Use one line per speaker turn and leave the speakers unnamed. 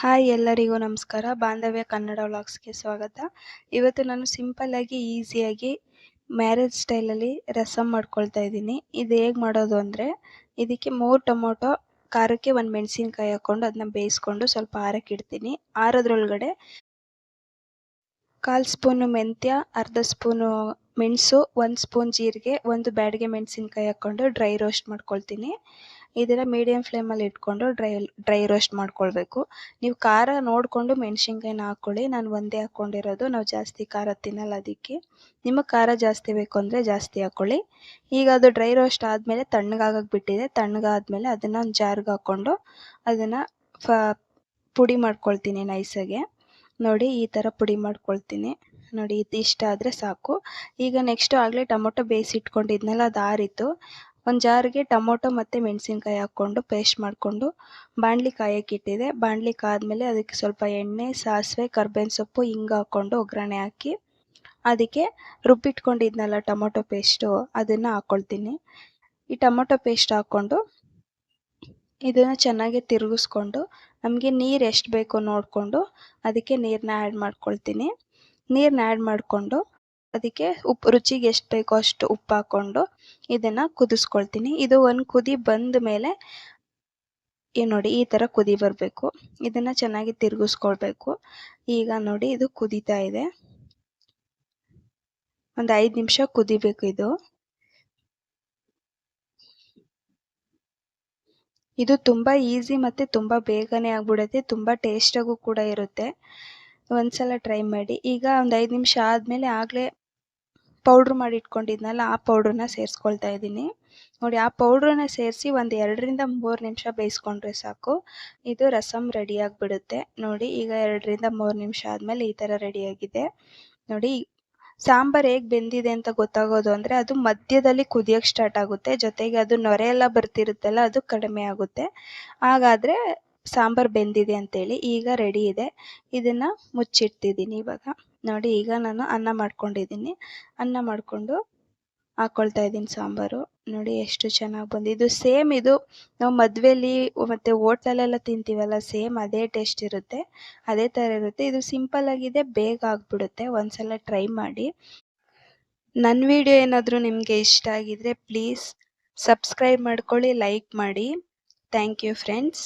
Hi ಎಲ್ಲರಿಗೂ ನಮಸ್ಕಾರ. ಬಾಂಧವ್ಯ ಕನ್ನಡ ವ್ಲಾಗ್ಸ್ಗೆ ಸ್ವಾಗತ. ಇವತ್ತು ನಾನು ಸಿಂಪಲ್ಲಾಗಿ ಈಸಿಯಾಗಿ ಮ್ಯಾರೇಜ್ ಸ್ಟೈಲಲ್ಲಿ ರಸಮ್ ಮಾಡ್ಕೊಳ್ತಾ ಇದ್ದೀನಿ. ಇದು ಹೇಗೆ ಮಾಡೋದು ಅಂದರೆ, ಇದಕ್ಕೆ ಮೂರು ಟೊಮೊಟೊ, ಖಾರಕ್ಕೆ ಒಂದು ಮೆಣಸಿನ್ಕಾಯಿ ಹಾಕ್ಕೊಂಡು ಅದನ್ನ ಬೇಯಿಸ್ಕೊಂಡು ಸ್ವಲ್ಪ ಆರಕ್ಕೆ ಇಡ್ತೀನಿ. ಆರೋದ್ರೊಳಗಡೆ ಕಾಲು ಸ್ಪೂನು ಮೆಂತ್ಯ, ಅರ್ಧ ಸ್ಪೂನು ಮೆಣಸು, ಒಂದು ಸ್ಪೂನ್ ಜೀರಿಗೆ, ಒಂದು ಬ್ಯಾಡಿಗೆ ಮೆಣಸಿನ್ಕಾಯಿ ಹಾಕ್ಕೊಂಡು ಡ್ರೈ ರೋಸ್ಟ್ ಮಾಡ್ಕೊಳ್ತೀನಿ. ಇದನ್ನು ಮೀಡಿಯಮ್ ಫ್ಲೇಮಲ್ಲಿ ಇಟ್ಕೊಂಡು ಡ್ರೈ ಡ್ರೈ ರೋಸ್ಟ್ ಮಾಡ್ಕೊಳ್ಬೇಕು. ನೀವು ಖಾರ ನೋಡಿಕೊಂಡು ಮೆಣಸಿನ್ಕಾಯಿನ ಹಾಕ್ಕೊಳ್ಳಿ. ನಾನು ಒಂದೇ ಹಾಕ್ಕೊಂಡಿರೋದು. ನಾವು ಜಾಸ್ತಿ ಖಾರ ತಿನ್ನಲ್ಲ ಅದಕ್ಕೆ. ನಿಮಗೆ ಖಾರ ಜಾಸ್ತಿ ಬೇಕು ಅಂದರೆ ಜಾಸ್ತಿ ಹಾಕ್ಕೊಳ್ಳಿ. ಈಗ ಅದು ಡ್ರೈ ರೋಸ್ಟ್ ಆದಮೇಲೆ ತಣ್ಣಗಾಗಕ್ಕೆ ಬಿಟ್ಟಿದೆ. ತಣ್ಣಗಾದ್ಮೇಲೆ ಅದನ್ನು ಒಂದು ಜಾರ್ಗೆ ಹಾಕ್ಕೊಂಡು ಅದನ್ನು ಫ, ಪುಡಿ ಮಾಡ್ಕೊಳ್ತೀನಿ ನೈಸಾಗೆ ನೋಡಿ ಈ ಥರ ಪುಡಿ ಮಾಡ್ಕೊಳ್ತೀನಿ. ನೋಡಿ ಇದು ಇಷ್ಟ ಆದರೆ ಸಾಕು. ಈಗ ನೆಕ್ಸ್ಟು ಆಗಲೇ ಟೊಮೊಟೊ ಬೇಯಿಸಿಟ್ಕೊಂಡಿದ್ನಲ್ಲ ಅದು ಆರಿತ್ತು ಒಂದು ಜಾರಿಗೆ ಟೊಮೊಟೊ ಮತ್ತು ಮೆಣಸಿನ್ಕಾಯಿ ಹಾಕ್ಕೊಂಡು ಪೇಸ್ಟ್ ಮಾಡಿಕೊಂಡು ಬಾಣಲಿ ಕಾಯಕ್ಕೆ ಇಟ್ಟಿದೆ ಬಾಣಲಿ ಕಾದ್ಮೇಲೆ ಅದಕ್ಕೆ ಸ್ವಲ್ಪ ಎಣ್ಣೆ, ಸಾಸಿವೆ, ಕರ್ಬೇವಿನ ಸೊಪ್ಪು, ಹಿಂಗೆ ಹಾಕ್ಕೊಂಡು ಒಗ್ಗರಣೆ ಹಾಕಿ ಅದಕ್ಕೆ ರುಬ್ಬಿಟ್ಕೊಂಡಿದ್ನಲ್ಲ ಟೊಮೊಟೊ ಪೇಸ್ಟು, ಅದನ್ನು ಹಾಕ್ಕೊಳ್ತೀನಿ ಈ ಟೊಮೊಟೊ ಪೇಸ್ಟ್ ಹಾಕ್ಕೊಂಡು ಇದನ್ನು ಚೆನ್ನಾಗಿ ತಿರುಗಿಸ್ಕೊಂಡು ನಮಗೆ ನೀರು ಎಷ್ಟು ಬೇಕೋ ನೋಡಿಕೊಂಡು ಅದಕ್ಕೆ ನೀರನ್ನ ಆ್ಯಡ್ ಮಾಡ್ಕೊಳ್ತೀನಿ. ನೀರನ್ನ ಆ್ಯಡ್ ಮಾಡಿಕೊಂಡು ಅದಕ್ಕೆ ಉಪ್ಪು ರುಚಿಗೆ ಎಷ್ಟು ಬೇಕೋ ಅಷ್ಟು ಉಪ್ಪು ಹಾಕ್ಕೊಂಡು ಇದನ್ನು ಕುದಿಸ್ಕೊಳ್ತೀನಿ. ಇದು ಒಂದು ಕುದಿ ಬಂದ ಮೇಲೆ ನೋಡಿ ಈ ಥರ ಕುದಿ ಬರಬೇಕು. ಇದನ್ನು ಚೆನ್ನಾಗಿ ತಿರುಗಿಸ್ಕೊಳ್ಬೇಕು. ಈಗ ನೋಡಿ ಇದು ಕುದೀತಾ ಇದೆ. ಒಂದು ಐದು ನಿಮಿಷ ಕುದಿಬೇಕು ಇದು. ಇದು ತುಂಬ ಈಸಿ ಮತ್ತು ತುಂಬ ಬೇಗನೆ ಆಗ್ಬಿಡುತ್ತೆ. ತುಂಬ ಟೇಸ್ಟಾಗೂ ಕೂಡ ಇರುತ್ತೆ. ಒಂದ್ಸಲ ಟ್ರೈ ಮಾಡಿ. ಈಗ ಒಂದು ಐದು ನಿಮಿಷ ಆದಮೇಲೆ ಆಗಲೇ ಪೌಡ್ರ್ ಮಾಡಿ ಇಟ್ಕೊಂಡಿದ್ನಲ್ಲ, ಆ ಪೌಡ್ರನ್ನ ಸೇರಿಸ್ಕೊಳ್ತಾ ಇದ್ದೀನಿ. ನೋಡಿ, ಆ ಪೌಡ್ರನ್ನ ಸೇರಿಸಿ ಒಂದು ಎರಡರಿಂದ ಮೂರು ನಿಮಿಷ ಬೇಯಿಸ್ಕೊಂಡ್ರೆ ಸಾಕು. ಇದು ರಸಮ್ ರೆಡಿ ಆಗಿಬಿಡುತ್ತೆ. ನೋಡಿ, ಈಗ ಎರಡರಿಂದ ಮೂರು ನಿಮಿಷ ಆದಮೇಲೆ ಈ ಥರ ರೆಡಿಯಾಗಿದೆ ನೋಡಿ, ಸಾಂಬಾರ್ ಹೇಗೆ ಬೆಂದಿದೆ ಅಂತ ಗೊತ್ತಾಗೋದು ಅಂದರೆ, ಅದು ಮಧ್ಯದಲ್ಲಿ ಕುದಿಯೋಕ್ಕೆ ಸ್ಟಾರ್ಟ್ ಆಗುತ್ತೆ. ಜೊತೆಗೆ ಅದು ನೊರೆ ಎಲ್ಲ ಬರ್ತಿರುತ್ತಲ್ಲ, ಅದು ಕಡಿಮೆ ಆಗುತ್ತೆ. ಹಾಗಾದರೆ ಸಾಂಬಾರ್ ಬೆಂದಿದೆ ಅಂತೇಳಿ ಈಗ ರೆಡಿ ಇದೆ. ಇದನ್ನು ಮುಚ್ಚಿಡ್ತಿದ್ದೀನಿ ಇವಾಗ. ನೋಡಿ, ಈಗ ನಾನು ಅನ್ನ ಮಾಡ್ಕೊಂಡಿದ್ದೀನಿ. ಅನ್ನ ಮಾಡಿಕೊಂಡು ಹಾಕ್ಕೊಳ್ತಾ ಇದ್ದೀನಿ ಸಾಂಬಾರು. ನೋಡಿ, ಎಷ್ಟು ಚೆನ್ನಾಗಿ ಬಂದಿದ್ದು ಸೇಮ್ ಇದು ನಾವು ಮದುವೆಲಿ ಮತ್ತು ಹೋಟ್ಲಲ್ಲೆಲ್ಲ ತಿಂತೀವಲ್ಲ, ಸೇಮ್ ಅದೇ ಟೇಸ್ಟ್ ಇರುತ್ತೆ. ಅದೇ ಥರ ಇರುತ್ತೆ. ಇದು ಸಿಂಪಲ್ ಆಗಿದೆ, ಬೇಗ ಆಗಿಬಿಡುತ್ತೆ. ಒಂದ್ಸಲ ಟ್ರೈ ಮಾಡಿ. ನನ್ನ ವಿಡಿಯೋ ಏನಾದರೂ ನಿಮಗೆ ಇಷ್ಟ ಆಗಿದ್ರೆ ಪ್ಲೀಸ್ ಸಬ್ಸ್ಕ್ರೈಬ್ ಮಾಡ್ಕೊಳ್ಳಿ, ಲೈಕ್ ಮಾಡಿ. Thank you friends.